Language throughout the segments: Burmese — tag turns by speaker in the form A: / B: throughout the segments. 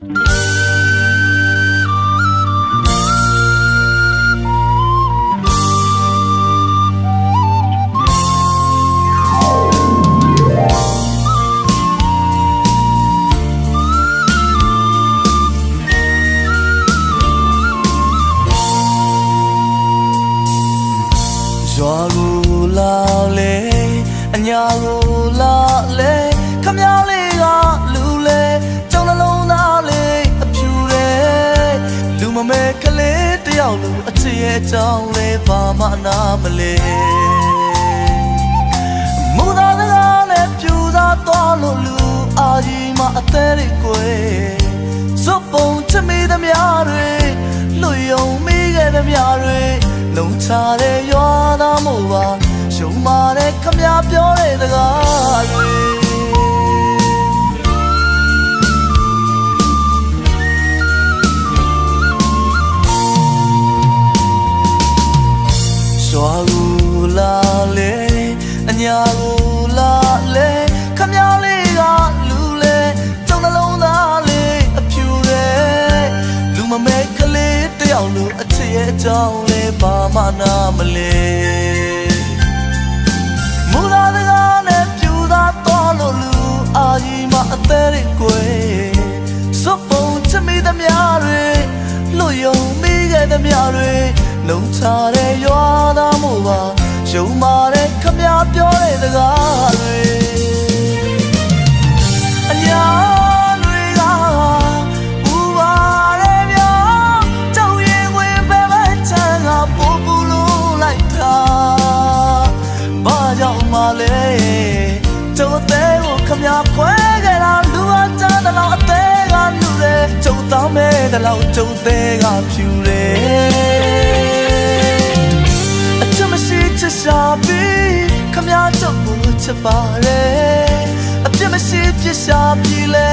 A: ရွာကိုလာလေအညာ က်လူအချစ်ရဲ့အကြောင်းလေးဘာမှနာမလဲမူသားစကားနဲ့ပြူစားသွားလို့လူအာကြီးမအသေးတွေကိုစွပ်ပုံချမိသမျှတွေလူယုံမိခဲ့သမျှတွေလုံချတဲ့ရွာသားမို့ပါရှုံမာတဲ့ခမည်းပြောတဲ့စကားတွေ လာလေအညာကိုလာလေခမည်းလေးကလူလေကြောင်နှလုံးသားလေးအဖြူတယ်လူမမဲကလေးတယောက်လိုအချစ်ရဲ့အကြောင်းလေးဘာမှနာမလဲမူလာတကားနဲ့ပြူသာတော်လို့လူအာကြီးမအသေးတွေကိုစွပ်ပုံချမိသမျှတွေလူယုံမိခဲ့သမျှတွေလုံချတဲ့ရွာ စကားတွေအညာတွေကဘူပါရဲ့ပြောကြောင်ရင်ဝင်ပဲပဲချမ်းကပူပူလို့လိုက်တာဘာကြောင့်မလဲကျုပ်တဲ့ကိုခမည်းခွဲခဲ့တာလူအချမ်းတဲ့လောက်အသေးကလူတယ်ကျုပ်တောင်းမဲ့တဲ့လောက်ကျုပ်တဲ့ကဖြူတယ် လဲ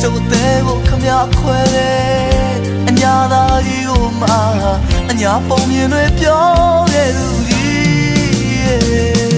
A: ကျုပ်တဲ့ကိုခမည်းခွဲတယ်အညာသာကြီးကိုမှအညာပုံမြင်တွေပြောခဲ့သူကြီး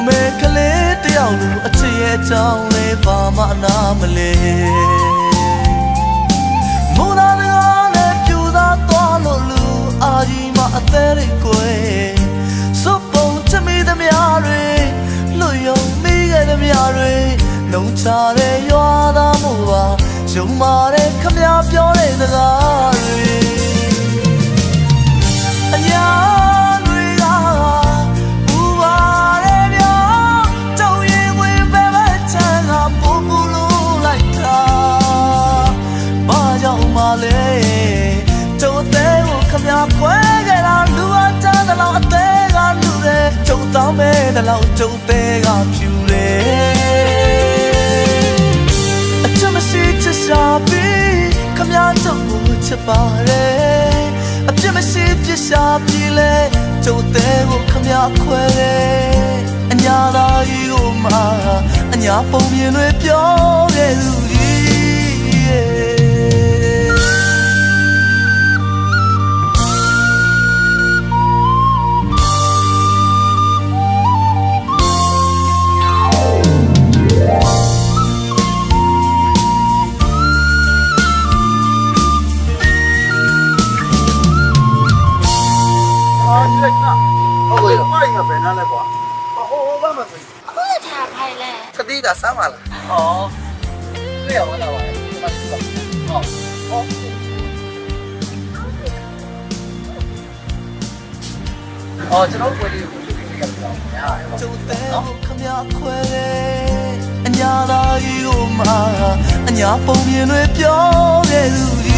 A: မမဲကလေးတယောက်လူအချစ်ရဲ့အကြောင်းလေးဘာမှနာမလဲမူသားစကားနဲ့ပြူသားသွားလို့လူအာကြီးမအသေးတွေကိုစွပ်ပုံချမိသမျှတွေလူယုံမိခဲ့သမျှတွေလုံချတဲ့ လောက်ကျုပ်တဲ့ကဖြူတယ်အချစ်မရှိချစ်ရှာပြီးခမည်းတော့ကိုချစ်ပါတယ်အပြစ်မရှိပြစ်ရှာပြီးလဲကျုပ်တဲ့ကိုခမည်းခွဲတယ်အညာသာကြီးကိုမှအညာပုံမြင်တွေပြောခဲ့သူကြီး
B: င်ထားလဲကွာဟိုဟိုဘာမှမသိ
C: အခုရထားဖိုင်လဲ
A: သတိတာစမ်းပါလား
B: ဟောတွေ့ရပါလားပါဒီမှာသူ့ပါဟောဟောအော်ကျွန်တော်ဝယ်လေးကိုသူ့ပြခဲ့ပါဦးခင်ဗျာ
A: ကျုပ်တဲ့ခင်ဗျာခွဲတယ်အညာသာကြီးကိုမှာအညာပုံမြင်တွေပြောခဲ့သူ